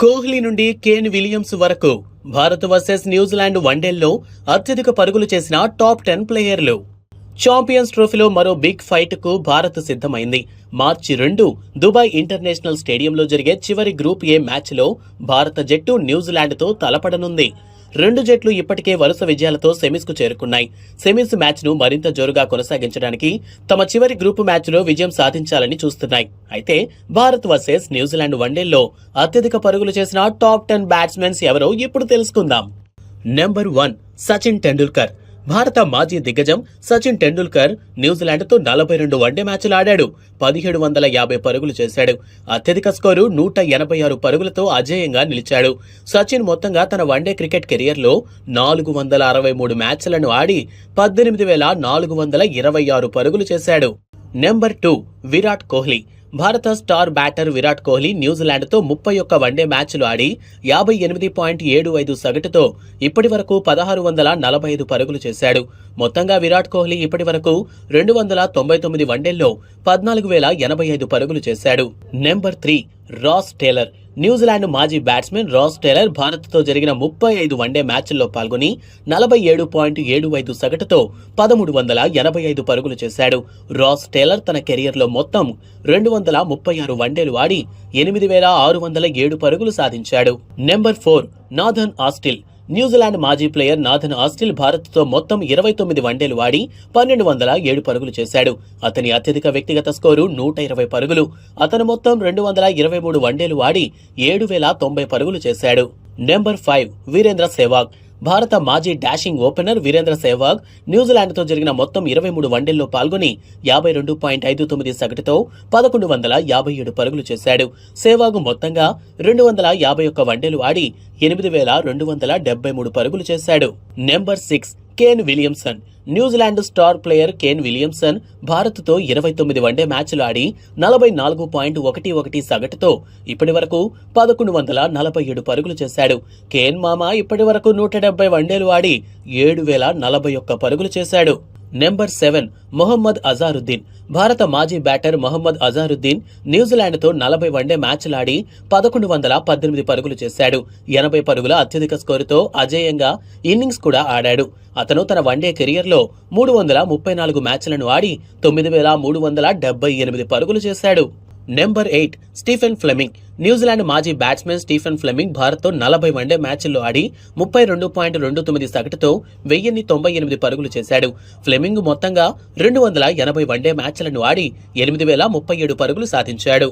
కోహ్లీ నుండి Kane Williams వరకు Bharat versus New Zealand వన్డేల్లో అత్యధిక పరుగులు చేసిన టాప్ టెన్ ప్లేయర్లు. ఛాంపియన్స్ ట్రోఫీలో మరో బిగ్ ఫైట్కు భారత్ సిద్ధమైంది. మార్చి రెండు దుబాయ్ ఇంటర్నేషనల్ స్టేడియంలో జరిగే చివరి గ్రూప్ ఏ మ్యాచ్లో భారత జట్టు న్యూజిలాండ్తో తలపడనుంది. రెండు జట్లు ఇప్పటికే వరుస విజయాలతో సెమీస్కు చేరుకున్నాయి. సెమీస్ మ్యాచ్ను మరింత జోరుగా కొనసాగించడానికి తమ చివరి గ్రూపు మ్యాచ్లో విజయం సాధించాలని చూస్తున్నాయి. అయితే భారత్ వర్సెస్ న్యూజిలాండ్ వన్డేల్లో అత్యధిక పరుగులు చేసిన టాప్ టెన్ బ్యాట్స్మెన్స్ ఎవరో ఇప్పుడు తెలుసుకుందాం. Number one Sachin Tendulkar. భారత మాజీ దిగ్గజం సచిన్ టెండూల్కర్ న్యూజిలాండ్తో నలభై రెండు వన్డే మ్యాచ్లు ఆడాడు. పదిహేడు వందల యాభై పరుగులు చేశాడు. అత్యధిక స్కోరు నూట ఎనభై ఆరు పరుగులతో అజేయంగా నిలిచాడు. సచిన్ మొత్తంగా తన వన్డే క్రికెట్ కెరియర్లో నాలుగు వందల అరవై మూడు మ్యాచ్లను ఆడి పద్దెనిమిది వేల నాలుగు వందల ఇరవై ఆరు పరుగులు చేశాడు. Number two Virat Kohli. భారత స్టార్ బ్యాటర్ విరాట్ కోహ్లీ న్యూజిలాండ్తో ముప్పై ఒక్క వన్డే మ్యాచ్లు ఆడి యాభై ఎనిమిది పాయింట్ ఏడు ఐదు సగటుతో ఇప్పటి వరకు పదహారు వందల నలభై ఐదు పరుగులు చేశాడు. మొత్తంగా విరాట్ కోహ్లీ ఇప్పటి వరకు రెండు వందల తొంభై తొమ్మిది వన్డేల్లో పద్నాలుగు వేల ఎనభై ఐదు పరుగులు చేశాడు. Number three Ross Taylor. New Zealand మాజీ బ్యాట్స్మెన్ రాస్ టేలర్ భారత్తో జరిగిన ముప్పై ఐదు వన్డే మ్యాచ్ల్లో పాల్గొని నలభై ఏడు పాయింట్ ఏడు ఐదు సగటుతో పదమూడు వందల ఎనభై ఐదు పరుగులు చేశాడు. రాస్ టేలర్ తన కెరియర్లో మొత్తం రెండు వందల ముప్పై ఆరు వన్డేలు ఆడి ఎనిమిది వేల ఆరు వందల ఏడు పరుగులు సాధించాడు. Number four Nathan Astle New Zealand మాజీ ప్లేయర్ నాథన్ ఆస్టిల్ భారత్తో మొత్తం ఇరవై తొమ్మిది వన్డేలు ఆడి పన్నెండు వందల ఏడు పరుగులు చేశాడు. అతని అత్యధిక వ్యక్తిగత స్కోరు నూట ఇరవై పరుగులు. అతను మొత్తం రెండు వందల ఇరవై మూడు వన్డేలు ఆడి ఏడు వేల తొంభై పరుగులు చేశాడు. నెంబర్ ఫైవ్ వీరేంద్ర సెహ్వాగ్ భారత మాజీ డాషింగ్ ఓపెనర్ వీరేంద్ర సెహ్వాగ్ న్యూజిలాండ్తో జరిగిన మొత్తం ఇరవై మూడు వన్డేల్లో పాల్గొని యాభై రెండు పాయింట్ ఐదు తొమ్మిది సగటుతో పదకొండు వందల యాభై ఏడు పరుగులు చేశాడు. సెహ్వాగ్ మొత్తంగా రెండు వందల యాభై ఒక్క వన్డేలు ఆడి ఎనిమిది వేల రెండు వందల డెబ్బై మూడు పరుగులు చేశాడు. Number six Kane Williamson. New Zealand star player Kane Williamson భారత్తో ఇరవై తొమ్మిది వన్డే మ్యాచ్లు ఆడి నలభై నాలుగు పాయింట్ ఒకటి ఒకటి సగటుతో ఇప్పటి వరకు పదకొండు వందల నలభై ఏడు పరుగులు చేశాడు. కేన్ మామ ఇప్పటి వరకు నూట డెబ్బై వన్డేలు ఆడి ఏడు వేల నలభై ఒక్క పరుగులు చేశాడు. Number seven Mohammad Azharuddin. భారత మాజీ బ్యాటర్ మొహమ్మద్ అజారుద్దీన్ న్యూజిలాండ్తో నలభై వన్డే మ్యాచ్లాడి పదకొండు వందల పద్దెనిమిది పరుగులు చేశాడు. ఎనభై పరుగుల అత్యధిక స్కోరుతో అజేయంగా ఇన్నింగ్స్ కూడా ఆడాడు. అతను తన వన్డే కెరియర్లో మూడు వందల ముప్పై నాలుగు మ్యాచ్లను ఆడి తొమ్మిది వేల మూడు వందల డెబ్బై ఎనిమిది పరుగులు చేశాడు. Number eight Stephen Fleming New Zealand మాజీ బ్యాట్స్మెన్ స్టీఫెన్ ఫ్లెమింగ్ భారత్తో నలభై వన్డే మ్యాచ్ల్లో ఆడి ముప్పై రెండు పాయింట్ రెండు తొమ్మిది సగటుతో వెయ్యిన్ని తొంభై ఎనిమిది పరుగులు చేశాడు. ఫ్లెమింగ్ మొత్తంగా రెండు వందల ఎనభై వన్డే మ్యాచ్లను ఆడి ఎనిమిది వేల ముప్పై ఏడు పరుగులు సాధించాడు.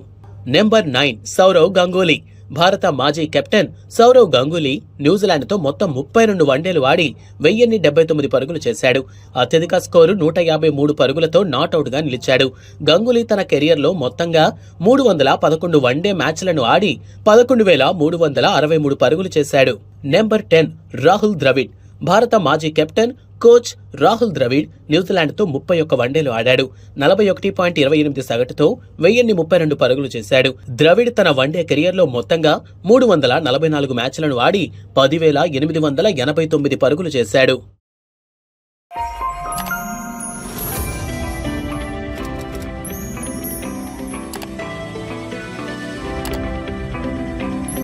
నెంబర్ నైన్ సౌరవ్ గంగూలీ భారత మాజీ కెప్టెన్ సౌరవ్ గంగూలీ న్యూజిలాండ్తో మొత్తం ముప్పై రెండు వన్డేలు ఆడి వెయ్యిన్ని డెబ్బై తొమ్మిది పరుగులు చేశాడు. అత్యధిక స్కోరు నూట యాభై మూడు పరుగులతో నాటౌట్గా నిలిచాడు. గంగూలీ తన కెరియర్లో మొత్తంగా మూడు వందల పదకొండు వన్డే మ్యాచ్లను ఆడి పదకొండు వేల మూడు వందల అరవై మూడు పరుగులు చేశాడు. నెంబర్ టెన్ రాహుల్ ద్రవిడ్ భారత మాజీ కెప్టెన్ కోచ్ రాహుల్ ద్రవిడ్ న్యూజిలాండ్తో ముప్పై ఒక్క వన్డేలు ఆడాడు. నలభై ఒకటి పాయింట్ ఇరవై ఎనిమిది సగటుతో వెయ్యిన్ని ముప్పై రెండు పరుగులు చేశాడు. ద్రవిడ్ తన వన్డే కెరియర్లో మొత్తంగా మూడు వందల నలభై నాలుగు మ్యాచ్లను ఆడి పదివేల ఎనిమిది వందల ఎనభై తొమ్మిది పరుగులు చేశాడు.